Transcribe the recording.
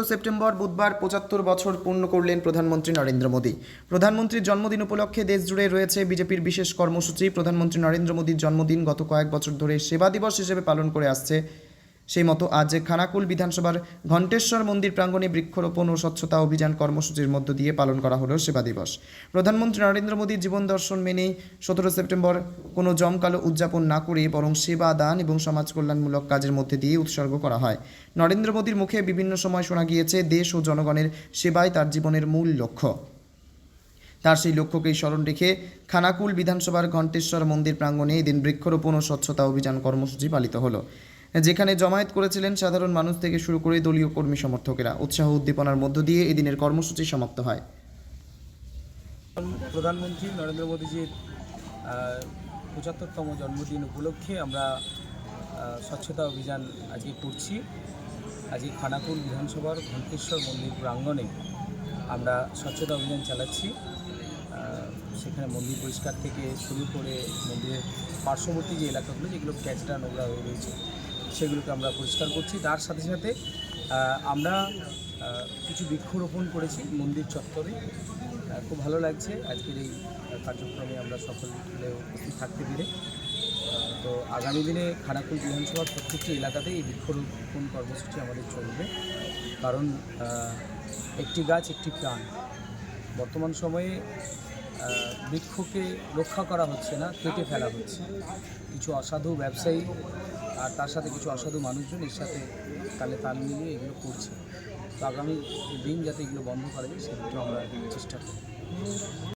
সতেরো সেপ্টেম্বর বুধবার পঁচাত্তর বছর পূর্ণ করলেন প্রধানমন্ত্রী নরেন্দ্র মোদী। প্রধানমন্ত্রীর জন্মদিন উপলক্ষে দেশ জুড়ে রয়েছে বিজেপির বিশেষ কর্মসূচি। প্রধানমন্ত্রী নরেন্দ্র মোদীর জন্মদিন গত কয়েক বছর ধরে সেবা দিবস হিসেবে পালন করে আসছে সেই মতো আজ খানাকুল বিধানসভার ঘণ্টেশ্বর মন্দির প্রাঙ্গণে বৃক্ষরোপণ ও স্বচ্ছতা অভিযান কর্মসূচির মধ্য দিয়ে পালন করা হলো সেবা দিবস। প্রধানমন্ত্রী নরেন্দ্র মোদীর জীবন দর্শন মেনেই সতেরো সেপ্টেম্বর কোনো জমকালো উদযাপন না করে বরং সেবা, দান এবং সমাজ কল্যাণমূলক কাজের মধ্যে দিয়ে উৎসর্গ করা হয়। নরেন্দ্র মোদীর মুখে বিভিন্ন সময় শোনা গিয়েছে, দেশ ও জনগণের সেবাই তার জীবনের মূল লক্ষ্য। তার সেই লক্ষ্যকেই স্মরণ রেখে খানাকুল বিধানসভার ঘণ্টেশ্বর মন্দির প্রাঙ্গণে এদিন বৃক্ষরোপণ ও স্বচ্ছতা অভিযান কর্মসূচি পালিত হলো। যেখানে জমায়েত করেছিলেন সাধারণ মানুষ থেকে শুরু করে দলীয় কর্মী সমর্থকেরা। উৎসাহ উদ্দীপনার মধ্য দিয়ে এদিনের কর্মসূচি সমাপ্ত হয়। প্রধানমন্ত্রী নরেন্দ্র মোদীজির পঁচাত্তরতম জন্মদিন উপলক্ষে আমরা স্বচ্ছতা অভিযান আজকে করছি। আজকে খানাকুল বিধানসভার ঘণ্টেশ্বর মন্দির প্রাঙ্গণে আমরা স্বচ্ছতা অভিযান চালাচ্ছি। সেখানে মন্দির পরিষ্কার থেকে শুরু করে মন্দিরের পার্শ্ববর্তী যে এলাকাগুলো, যেগুলো ক্যাচটা নোংরা হয়ে রয়েছে সেগুলোকে আমরা পরিষ্কার করছি। তার সাথে সাথে আমরা কিছু বৃক্ষরোপণ করেছি মন্দির চত্বরে। খুব ভালো লাগছে। আজকের এই কার্যক্রমে আমরা সকলে উপস্থিত থাকতে পেরে। তো আগামী দিনে খানাকুল বিধানসভার প্রত্যেকটি এলাকাতেই এই বৃক্ষরোপণ কর্মসূচি আমাদের চলবে। কারণ একটি গাছ, একটি প্রাণ। বর্তমান সময়ে বৃক্ষকে রক্ষা করা হচ্ছে না, কেটে ফেলা হচ্ছে। কিছু অসাধু ব্যবসায়ী আর তার সাথে কিছু অসাধু মানুষজন এর সাথে তালে তাল মিলিয়ে এগুলো করছে। তো আগামী দিন যাতে এগুলো বন্ধ করা যায় সেগুলো আমরা চেষ্টা করি